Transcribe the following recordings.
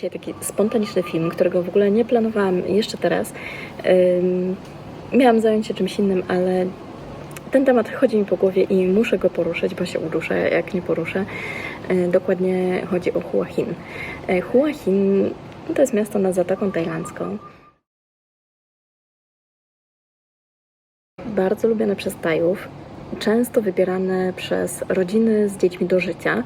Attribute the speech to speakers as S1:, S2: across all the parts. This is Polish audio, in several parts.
S1: dzisiaj taki spontaniczny film, którego w ogóle nie planowałam jeszcze teraz. Miałam zająć się czymś innym, ale ten temat chodzi mi po głowie i muszę go poruszyć, bo się uduszę, jak nie poruszę. Yy, dokładnie chodzi o Hua Hin. Yy, Hua Hin to jest miasto nad Zatoką Tajlandzką. Bardzo lubiane przez Tajów, często wybierane przez rodziny z dziećmi do życia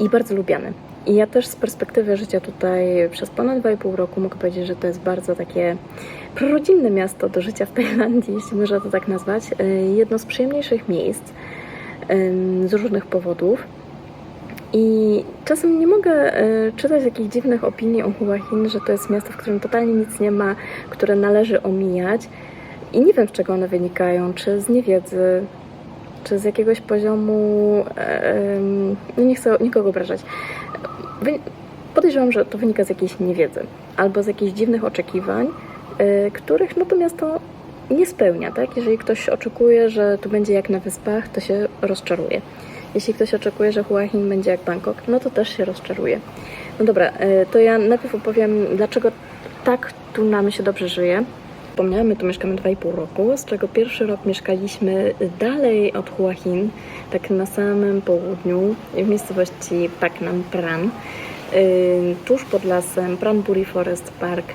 S1: i bardzo lubiane. I ja też z perspektywy życia tutaj przez ponad 2,5 roku mogę powiedzieć, że to jest bardzo takie prorodzinne miasto do życia w Tajlandii, jeśli można to tak nazwać. Y, Jedno z przyjemniejszych miejsc z różnych powodów. I czasem nie mogę y, czytać jakichś dziwnych opinii o Hua Hin, że to jest miasto, w którym totalnie nic nie ma, które należy omijać. I nie wiem, z czego one wynikają, czy z niewiedzy, czy z jakiegoś poziomu. em, no nie chcę nikogo obrażać. Podejrzewam, że to wynika z jakiejś niewiedzy albo z jakichś dziwnych oczekiwań, y, których no to nie spełnia, tak? Jeżeli ktoś oczekuje, że tu będzie jak na wyspach, to się rozczaruje. Jeśli ktoś oczekuje, że Hua Hin będzie jak Bangkok, no to też się rozczaruje. No dobra, y, to ja najpierw opowiem, dlaczego tak tu nam się dobrze żyje. Wspomniałam, my tu mieszkamy 2,5 roku, z czego pierwszy rok mieszkaliśmy dalej od Hua Hin, tak na samym południu, w miejscowości Pak Nam Pran, tuż pod lasem Pranbury Forest Park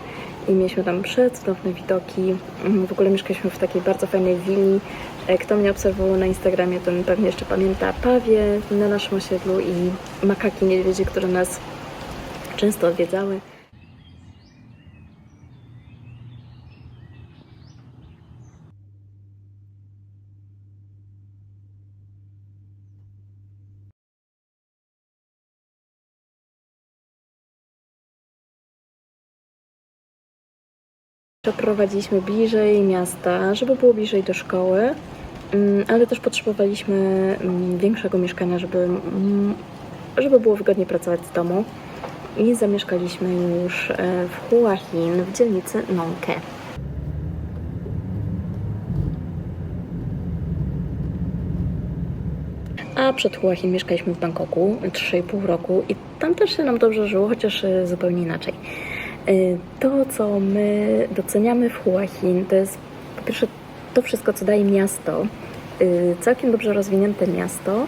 S1: i mieliśmy tam przecudowne widoki. Mm, W ogóle mieszkaliśmy w takiej bardzo fajnej willi. E, Kto mnie obserwował na Instagramie, to pewnie jeszcze pamięta pawie na naszym osiedlu i makaki niedźwiedzie, które nas często odwiedzały. Przeprowadziliśmy bliżej miasta, żeby było bliżej do szkoły, mm, ale też potrzebowaliśmy mm, większego mieszkania, żeby, mm, żeby było wygodniej pracować z domu. I zamieszkaliśmy już e, w Hua Hin, w dzielnicy Nongke. A przed Hua Hin mieszkaliśmy w Bangkoku 3,5 roku i tam też się nam dobrze żyło, chociaż e, zupełnie inaczej. Y, To, co my doceniamy w Hua Hin, to jest po pierwsze to wszystko, co daje miasto. Y, Całkiem dobrze rozwinięte miasto y,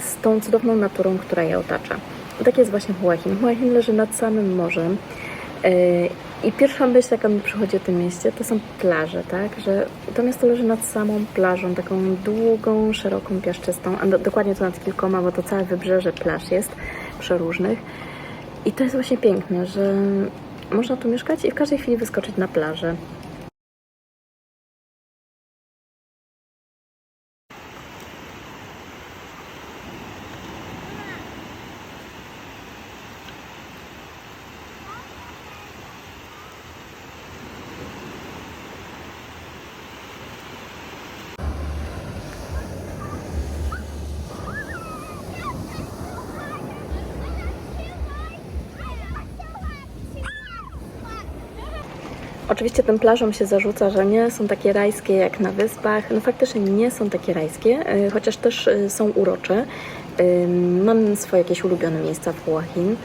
S1: z tą cudowną naturą, która je otacza. Tak jest właśnie Hua Hin. Hua Hin leży nad samym morzem. I pierwsza myśl, jaka mi przychodzi o tym mieście, to są plaże, tak? Że to miasto leży nad samą plażą, taką długą, szeroką, piaszczystą, a do, dokładnie to nad kilkoma, bo to całe wybrzeże plaż jest przeróżnych. I to jest właśnie piękne, że można tu mieszkać i w każdej chwili wyskoczyć na plażę. Oczywiście tym plażom się zarzuca, że nie są takie rajskie jak na wyspach. No faktycznie nie są takie rajskie, y, chociaż też y, są urocze. Mam swoje jakieś ulubione miejsca w Hua Hin.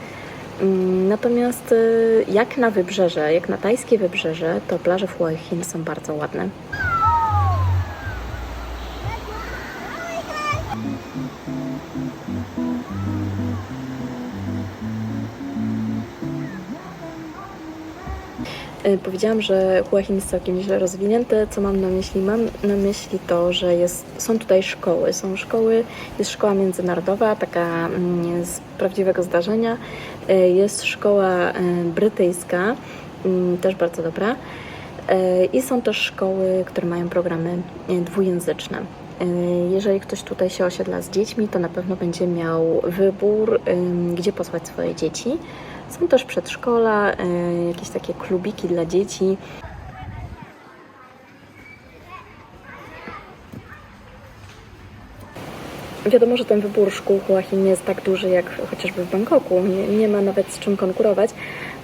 S1: Ym, Natomiast y, jak na wybrzeże, jak na tajskie wybrzeże, to plaże w Hua Hin są bardzo ładne. Powiedziałam, że Hua Hin jest całkiem nieźle rozwinięte. Co mam na myśli? Mam na myśli to, że jest, są tutaj szkoły. Są szkoły, jest szkoła międzynarodowa, taka mm, z prawdziwego zdarzenia. Y, Jest szkoła y, brytyjska, mm, też bardzo dobra. I są też szkoły, które mają programy dwujęzyczne. Jeżeli ktoś tutaj się osiedla z dziećmi, to na pewno będzie miał wybór, gdzie posłać swoje dzieci. Są też przedszkola, y, jakieś takie klubiki dla dzieci. Wiadomo, że ten wybór szkół Hua Hin nie jest tak duży jak chociażby w Bangkoku. Nie, nie ma nawet z czym konkurować,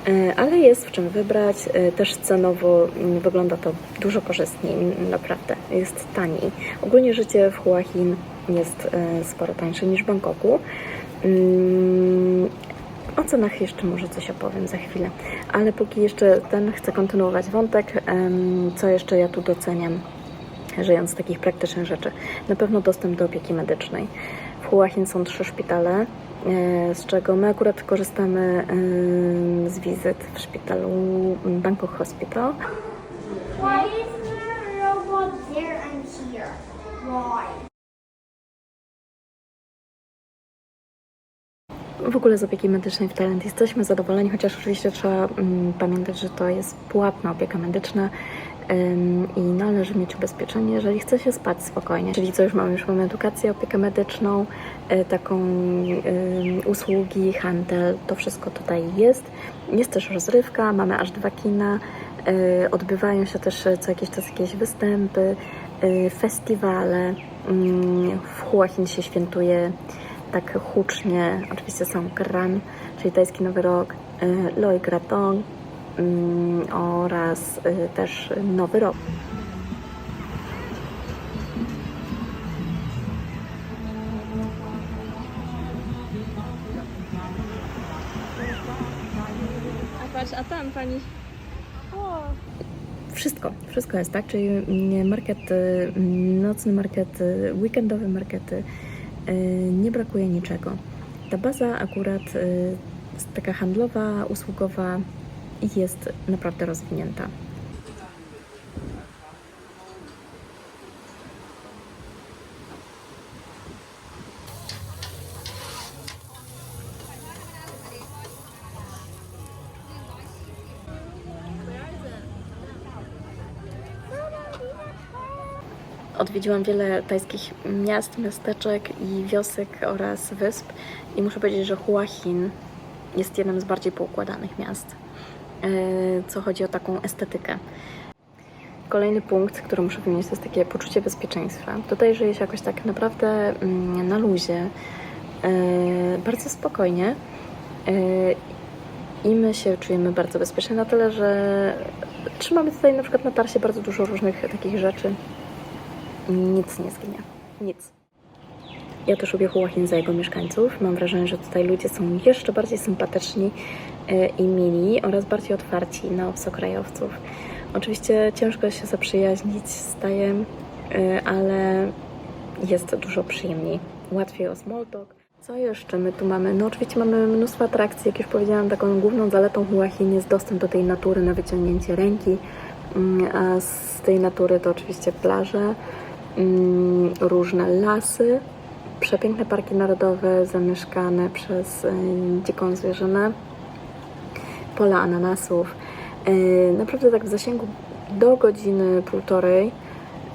S1: y, ale jest w czym wybrać. Y, Też cenowo mm, wygląda to dużo korzystniej, mm, naprawdę. Jest taniej. Ogólnie życie w Hua Hin jest sporo tańsze niż w Bangkoku. O cenach jeszcze może coś opowiem za chwilę, ale póki jeszcze ten chcę kontynuować wątek, co jeszcze ja tu doceniam, żyjąc z takich praktycznych rzeczy. Na pewno dostęp do opieki medycznej. W Huachin są trzy szpitale, e, z czego my akurat korzystamy z wizyt w szpitalu Bangkok Hospital.
S2: Why is there a robot there and here? Why?
S1: W ogóle z opieki medycznej w Thailandii jesteśmy zadowoleni, chociaż oczywiście trzeba mm, pamiętać, że to jest płatna opieka medyczna i należy mieć ubezpieczenie, jeżeli chce się spać spokojnie. Czyli co już mamy? Już mamy edukację, opiekę medyczną, y, taką usługi, handel, to wszystko tutaj jest. Jest też rozrywka, mamy aż dwa kina, y, odbywają się też co jakiś czas jakieś występy, festiwale. Ym, W Huachin się świętuje tak hucznie. Oczywiście są Kran, czyli tajski Nowy Rok, y, Loi Krathong mm, oraz y, też Nowy Rok.
S3: A patrz, a tam pani.
S1: Wszystko, wszystko jest, tak? Czyli mm, market, y, nocny market, weekendowe markety, nie brakuje niczego. Ta baza akurat jest taka handlowa, usługowa jest naprawdę rozwinięta. Odwiedziłam wiele tajskich miast, miasteczek i wiosek oraz wysp i muszę powiedzieć, że Hua Hin jest jednym z bardziej poukładanych miast, e, co chodzi o taką estetykę. Kolejny punkt, który muszę wymienić, to jest takie poczucie bezpieczeństwa. Tutaj żyje się jakoś tak naprawdę mm, na luzie, e, bardzo spokojnie e, i my się czujemy bardzo bezpiecznie na tyle, że trzymamy tutaj na przykład na tarsie bardzo dużo różnych takich rzeczy, nic nie zginie. Nic. Ja też lubię Huachin za jego mieszkańców. Mam wrażenie, że tutaj ludzie są jeszcze bardziej sympatyczni e, i mili oraz bardziej otwarci na obcokrajowców. Oczywiście ciężko się zaprzyjaźnić z Tajem, e, ale jest dużo przyjemniej. Łatwiej o small talk. Co jeszcze my tu mamy? No oczywiście mamy mnóstwo atrakcji. Jak już powiedziałam, taką główną zaletą Huachin jest dostęp do tej natury na wyciągnięcie ręki. Mm, A z tej natury to oczywiście plaże, różne lasy, przepiękne parki narodowe zamieszkane przez y, dziką zwierzynę, pola ananasów. Y, Naprawdę tak w zasięgu do godziny półtorej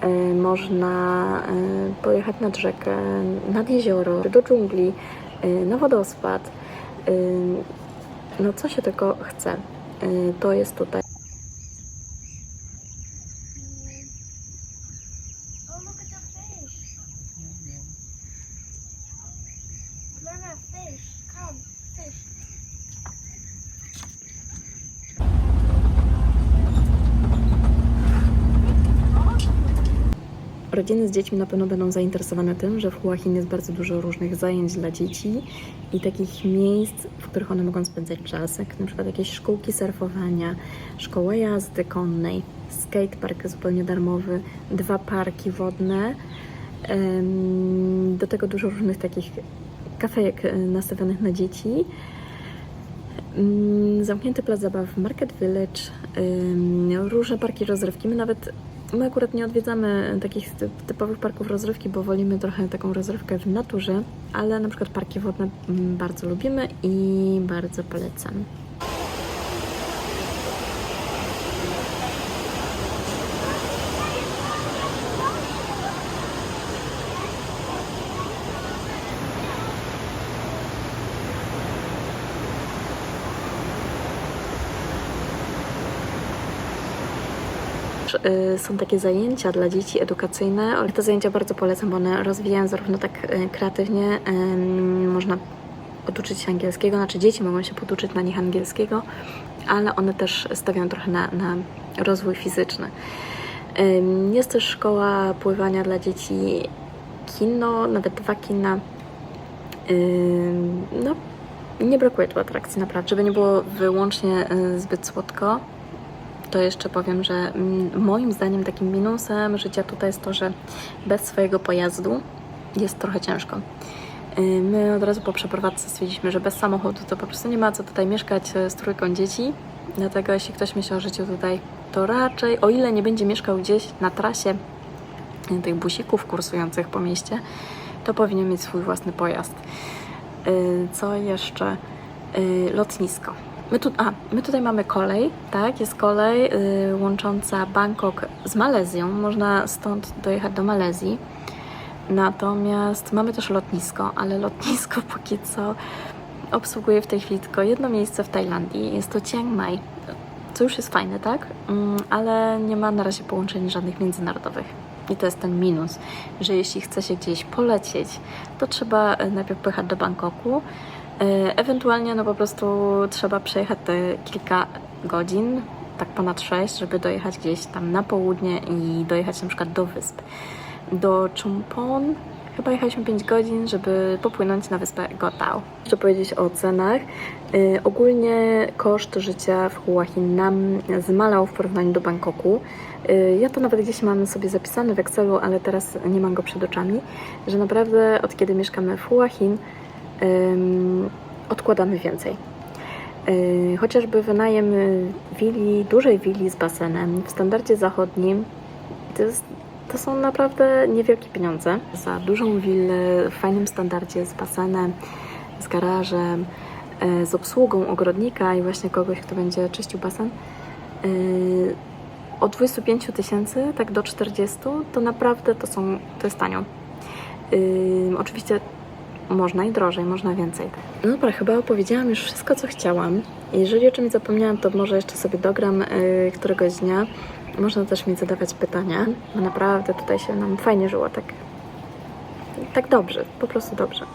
S1: y, można pojechać nad rzekę, nad jezioro, do dżungli, na wodospad. No co się tylko chce. To jest tutaj. Rodziny z dziećmi na pewno będą zainteresowane tym, że w Huachin jest bardzo dużo różnych zajęć dla dzieci i takich miejsc, w których one mogą spędzać czas, jak na przykład jakieś szkółki surfowania, szkoła jazdy konnej, skatepark zupełnie darmowy, dwa parki wodne, do tego dużo różnych takich kafejek e, nastawionych na dzieci. Zamknięty plac zabaw Market Village, różne parki rozrywki. My nawet, my akurat nie odwiedzamy takich ty- typowych parków rozrywki, bo wolimy trochę taką rozrywkę w naturze, ale na przykład parki wodne mm, bardzo lubimy i bardzo polecam. Są takie zajęcia dla dzieci edukacyjne. ale Te zajęcia bardzo polecam, bo one rozwijają zarówno tak y, kreatywnie, można poduczyć się angielskiego, znaczy dzieci mogą się poduczyć na nich angielskiego, ale one też stawiają trochę na, na rozwój fizyczny. Jest też szkoła pływania dla dzieci, kino, nawet dwa kina. No, nie brakuje tu atrakcji naprawdę. Żeby nie było wyłącznie y, zbyt słodko, to jeszcze powiem, że mm, moim zdaniem takim minusem życia tutaj jest to, że bez swojego pojazdu jest trochę ciężko. Y, My od razu po przeprowadzce stwierdziliśmy, że bez samochodu to po prostu nie ma co tutaj mieszkać y, z trójką dzieci. Dlatego jeśli ktoś myśli o życiu tutaj, to raczej, o ile nie będzie mieszkał gdzieś na trasie y, tych busików kursujących po mieście, to powinien mieć swój własny pojazd. Co jeszcze? Lotnisko. My, tu, a, my tutaj mamy kolej, tak? Jest kolej y, łącząca Bangkok z Malezją. Można stąd dojechać do Malezji. Natomiast mamy też lotnisko, ale lotnisko póki co obsługuje w tej chwili tylko jedno miejsce w Tajlandii. Jest to Chiang Mai, co już jest fajne, tak? Mm, Ale nie ma na razie połączeń żadnych międzynarodowych. I to jest ten minus, że jeśli chce się gdzieś polecieć, to trzeba e, najpierw pojechać do Bangkoku. E, Ewentualnie no po prostu trzeba przejechać te kilka godzin, tak ponad 6, żeby dojechać gdzieś tam na południe i dojechać na przykład do wysp. Do Chumpon chyba jechaliśmy 5 godzin, żeby popłynąć na wyspę Gotao. Jeszcze powiedzieć o cenach. Y, ogólnie koszt życia w Hua nam zmalał w porównaniu do Bangkoku. Y, ja to nawet gdzieś mam sobie zapisane w Excelu, ale teraz nie mam go przed oczami, że naprawdę od kiedy mieszkamy w Hua odkładamy więcej. Y, Chociażby wynajem willi, dużej willi z basenem w standardzie zachodnim to, jest, to są naprawdę niewielkie pieniądze. Za dużą willę w fajnym standardzie z basenem, z garażem, y, z obsługą ogrodnika i właśnie kogoś, kto będzie czyścił basen. y, Od 25 tysięcy, tak do 40, to naprawdę to są, to jest tanio. Oczywiście można i drożej, można więcej. No dobra, chyba opowiedziałam już wszystko, co chciałam. Jeżeli o czymś zapomniałam, to może jeszcze sobie dogram y, któregoś dnia. Można też mi zadawać pytania, bo naprawdę tutaj się nam fajnie żyło, tak, tak dobrze, po prostu dobrze.